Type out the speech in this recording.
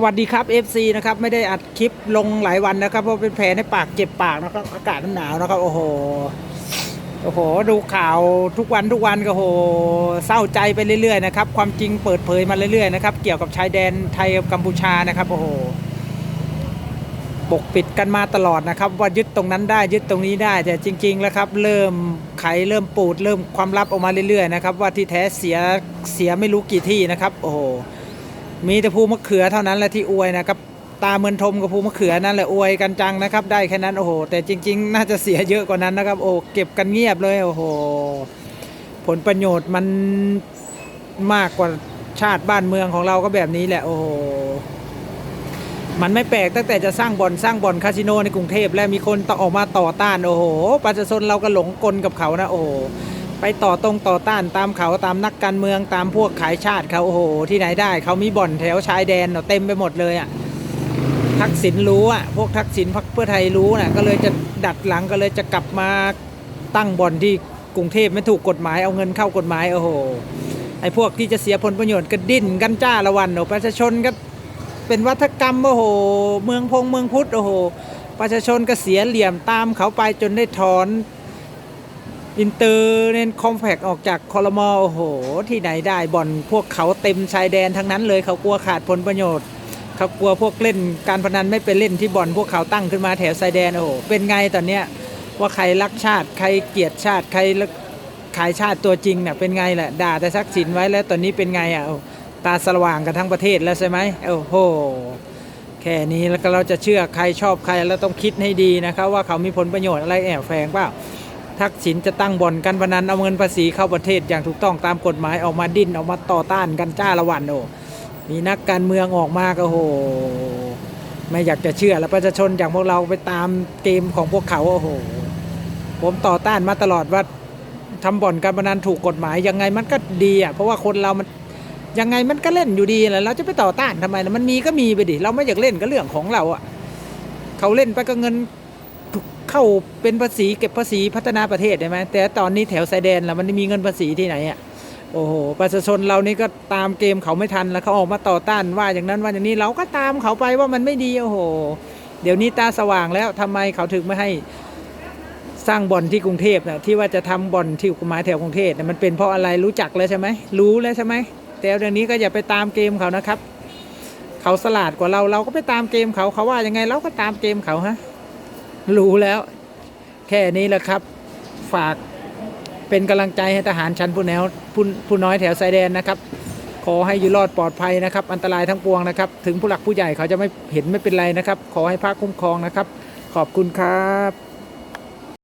สวัสดีครับ FC นะครับไม่ได้อัดคลิปลงหลายวันนะครับ เพราะเป็นแผลในปากเจ็บปากนะครับ อากาศมันหนาวนะครับ โอ้โหโอ้โห ดูข่าวทุกวันทุกวันก็โอ้โหเศร้าใจไปเรื่อยๆนะครับ ความจริงเปิดเผยมาเรื่อยๆนะครับ เกี่ยวกับชายแดนไทยกับกัมพูชานะครับโอ้โหปกปิดกันมาตลอดนะครับ ว่ายึดตรงนั้นได้ยึดตรงนี้ได้แต่จริง ๆ แล้วครับ เริ่มไขเริ่มปูด เริ่มความลับออกมาเรื่อยๆนะครับ ว่าที่แท้เสียเสียไม่รู้กี่ที่นะครับ โอ้โห มีแต่ภูมะเขือเท่านั้นแหละที่อวยนะครับ ตาเมือนทมกับภูมะเขือนั่นแหละอวยกันจังนะครับ ได้แค่นั้นโอ้โห แต่จริง ๆ น่าจะเสียเยอะกว่านั้นนะครับ โอ้เก็บกันเงียบเลยโอ้โห ผลประโยชน์มันมากกว่าชาติบ้านเมืองของเราก็แบบนี้แหละโอ้โหมันไม่แปลกตั้งแต่จะสร้างบ่อนสร้างบ่อนคาสิโนในกรุงเทพและมีคนต่อออกมาต่อต้านโอ้โหประชาชนเราก็หลงกลกับเขานะโอ้โห ไปต่อตรงต่อต้านตามเขาตามนักการเมืองตามพวกขายชาติเขาโอ้โห ที่ไหนได้ เขามีบ่อนแถวชายแดนเนอะเต็มไปหมดเลยอะทักษิณรู้อะพวกทักษิณพรรคเพื่อไทยรู้น่ะก็เลยจะดัดหลังก็เลยจะกลับมาตั้งบ่อนที่กรุงเทพไม่ถูกกฎหมายเอาเงินเข้ากฎหมายโอ้โหไอ้พวกที่จะเสียผลประโยชน์ก็ดิ้นกันจ้าละวันโอ้ประชาชนก็เป็นวัฒกรรมโอ้โห เมืองพงเมืองพุทธโอ้โห ประชาชนก็เสียเหลี่ยมตามเขาไปจนได้ถอน อินเตอร์เน้นคอมแพกออกจากคอรมอโอ้โห ที่ไหนได้บ่อนพวกเขาเต็มชายแดนทั้งนั้นเลยเขากลัวขาดผลประโยชน์เขากลัวพวกเล่นการพนันไม่ไปเล่นที่บ่อนพวกเขาตั้งขึ้นมาแถวชายแดนโอ้โหเป็นไงตอนเนี้ยว่าใครรักชาติใครเกลียดชาติใครขายชาติตัวจริงเนี่ยเป็นไงแหละด่าแต่ทักษิณไว้แล้วตอนนี้เป็นไงอะตาสว่างกันทั้งประเทศแล้วใช่ไหมโอ้โหแค่นี้แล้วก็เราจะเชื่อใครชอบใครแล้วต้องคิดให้ดีนะครับว่าเขามีผลประโยชน์อะไรแอบแฝงเปล่า ทักษิณจะตั้งบ่อนการพนันเอาเงินภาษีเข้าประเทศอย่างถูกต้องตามกฎหมายออกมาดิ้นออกมาต่อต้านกันจ้าละวันโอ้มีนักการเมืองออกมาก็โหไม่อยากจะเชื่อแล้วประชาชนอย่างพวกเราไปตามเกมของพวกเขาโอ้โห ผมต่อต้านมาตลอดว่าทำบ่อนการพนันถูกกฎหมายยังไงมันก็ดีอะเพราะว่าคนเรามันยังไงมันก็เล่นอยู่ดีแหละเราจะไปต่อต้านทำไมล่ะมันมีก็มีไปดิเราไม่อยากเล่นก็เรื่องของเราอะเขาเล่นไปก็เงิน เข้าเป็นภาษีเก็บภาษีพัฒนาประเทศใช่ไหมแต่ตอนนี้แถวชายแดนแล้วมันมีเงินภาษีที่ไหนอะโอ้โหประชาชนเรานี่ก็ตามเกมเขาไม่ทันแล้วเขาออกมาต่อต้านว่าอย่างนั้นว่าอย่างนี้เราก็ตามเขาไปว่ามันไม่ดีโอ้โห เดี๋ยวนี้ตาสว่างแล้วทำไมเขาถึงไม่ให้สร้างบ่อนที่กรุงเทพนะที่ว่าจะทำบ่อนที่กฎหมายแถวกรุงเทพนะมันเป็นเพราะอะไรรู้จักแล้วใช่ไหมรู้แล้วใช่ไหมแต่เดี๋ยวนี้ก็อย่าไปตามเกมเขานะครับ เขาสลาดกว่าเราเราก็ไปตามเกมเขาเขาว่ายังไงเราก็ตามเกมเขาฮะ รู้แล้ว แค่นี้แหละครับ ฝากเป็นกำลังใจให้ทหารชั้นผู้แนวผู้ผู้น้อยแถวชายแดนนะครับ ขอให้อยู่รอดปลอดภัยนะครับ อันตรายทั้งปวงนะครับ ถึงผู้หลักผู้ใหญ่เขาจะไม่เห็นไม่เป็นไรนะครับ ขอให้ภาคคุ้มครองนะครับ ขอบคุณครับ